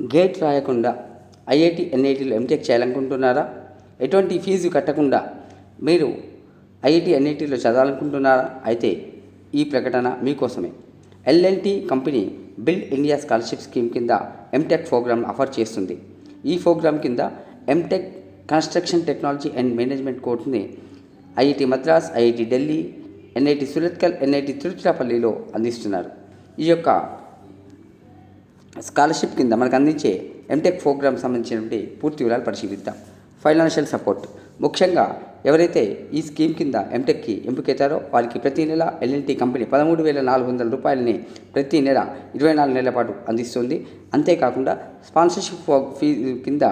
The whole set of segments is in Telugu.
గేట్ రాయకుండా ఐఐటి ఎన్ఐటీలో ఎంటెక్ చేయాలనుకుంటున్నారా? ఎటువంటి ఫీజు కట్టకుండా మీరు ఐఐటి ఎన్ఐటీలో చదవాలనుకుంటున్నారా? అయితే ఈ ప్రకటన మీకోసమే. LNT company build India scholarship scheme కింద ఎంటెక్ ప్రోగ్రామ్ ఆఫర్ చేస్తుంది. ఈ ప్రోగ్రామ్ కింద MTech construction technology and management కోర్సుని IIT Madras IIT Delhi NIT Surathkal NIT తిరుచిరాపల్లిలో అందిస్తున్నారు. ఈ యొక్క స్కాలర్షిప్ కింద మనకు అందించే ఎంటెక్ ప్రోగ్రామ్ సంబంధించినటువంటి పూర్తి వివరాలు పరిశీలిద్దాం. ఫైనాన్షియల్ సపోర్ట్ ముఖ్యంగా ఎవరైతే ఈ స్కీమ్ కింద ఎంటెక్కి ఎంపికైతారో వారికి ప్రతి నెల ఎల్ఎన్టీ కంపెనీ పదమూడు వేల నాలుగు వందల రూపాయలని ప్రతి నెల ఇరవై నాలుగు నెలల పాటు అందిస్తుంది. అంతేకాకుండా స్పాన్సర్షిప్ ఫీ కింద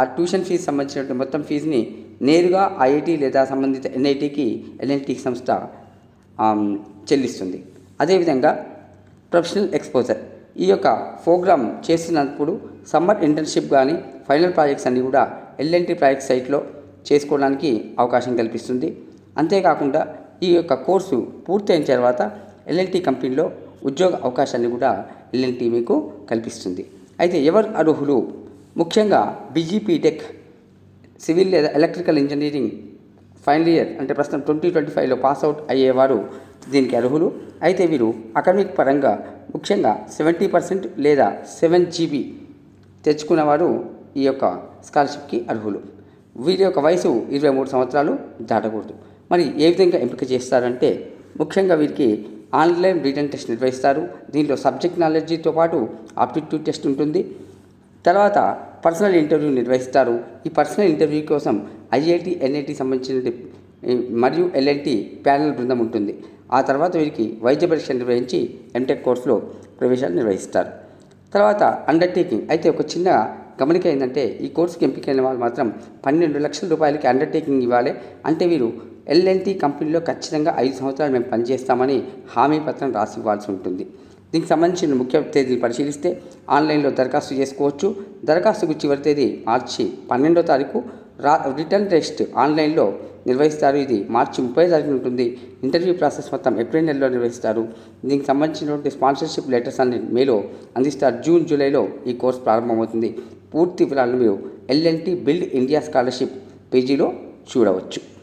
ఆ ట్యూషన్ ఫీజు సంబంధించినటువంటి మొత్తం ఫీజుని నేరుగా ఐఐటి లేదా సంబంధిత ఎన్ఐటికి ఎల్ఎన్టీ సంస్థ చెల్లిస్తుంది. అదేవిధంగా ప్రొఫెషనల్ ఎక్స్పోజర్ ఈ యొక్క ప్రోగ్రామ్ చేసినప్పుడు సమ్మర్ ఇంటర్న్షిప్ కానీ ఫైనల్ ప్రాజెక్ట్స్ అన్నీ కూడా ఎల్ఎన్టీ ప్రాజెక్ట్ సైట్లో చేసుకోవడానికి అవకాశం కల్పిస్తుంది. అంతేకాకుండా ఈ యొక్క కోర్సు పూర్తయిన తర్వాత ఎల్ఎన్టీ కంపెనీలో ఉద్యోగ అవకాశాన్ని కూడా ఎల్ఎన్టీ మీకు కల్పిస్తుంది. అయితే ఎవరు అర్హులు? ముఖ్యంగా బీజీపీటెక్ సివిల్ లేదా ఎలక్ట్రికల్ ఇంజనీరింగ్ ఫైనల్ ఇయర్ అంటే ప్రస్తుతం ట్వంటీ ట్వంటీ ఫైవ్లో పాస్ అవుట్ అయ్యేవారు దీనికి అర్హులు? అయితే వీరు అకాడమిక్ పరంగా ముఖ్యంగా సెవెంటీ పర్సెంట్ లేదా సెవెన్ జీబీ తెచ్చుకున్నవారు ఈ యొక్క స్కాలర్షిప్కి అర్హులు. వీరి యొక్క వయసు ఇరవై మూడు సంవత్సరాలు దాటకూడదు. మరి ఏ విధంగా ఎంపిక చేస్తారంటే ముఖ్యంగా వీరికి ఆన్లైన్ రిటర్న్ టెస్ట్ నిర్వహిస్తారు. దీనిలో సబ్జెక్ట్ నాలెడ్జ్తో పాటు ఆప్టిట్యూడ్ టెస్ట్ ఉంటుంది. తర్వాత పర్సనల్ ఇంటర్వ్యూ నిర్వహిస్తారు. ఈ పర్సనల్ ఇంటర్వ్యూ కోసం ఐఐటి ఎన్ఐటి సంబంధించిన మరియు ఎల్ఎన్టి ప్యానెల్ బృందం ఉంటుంది. ఆ తర్వాత వీరికి వైద్య పరీక్ష నిర్వహించి ఎంటెక్ కోర్సులో ప్రవేశాలు నిర్వహిస్తారు. తర్వాత అండర్టేకింగ్ అయితే ఒక చిన్న గమనిక ఏంటంటే ఈ కోర్సుకి ఎంపికైన వాళ్ళు మాత్రం పన్నెండు లక్షల రూపాయలకి అండర్టేకింగ్ ఇవ్వాలి. అంటే వీరు ఎల్ఎన్టీ కంపెనీలో ఖచ్చితంగా ఐదు సంవత్సరాలు మేము పనిచేస్తామని హామీ పత్రం రాసి ఇవ్వాల్సి ఉంటుంది. దీనికి సంబంధించిన ముఖ్య తేదీని పరిశీలిస్తే ఆన్లైన్లో దరఖాస్తు చేసుకోవచ్చు. దరఖాస్తుకు చివరి తేదీ మార్చి పన్నెండో తారీఖు. రా రిటర్న్ టెస్ట్ ఆన్లైన్లో నిర్వహిస్తారు. ఇది మార్చి ముప్పై తారీఖు ఉంటుంది. ఇంటర్వ్యూ ప్రాసెస్ మొత్తం ఏప్రిల్ నెలలో నిర్వహిస్తారు. దీనికి సంబంధించినటువంటి స్పాన్సర్షిప్ లెటర్స్ అన్ని మేలో అందిస్తారు. జూన్ జూలైలో ఈ కోర్స్ ప్రారంభమవుతుంది. పూర్తి వివరాలను మీరు ఎల్ఎన్టీ బిల్డ్ ఇండియా స్కాలర్షిప్ పేజీలో చూడవచ్చు.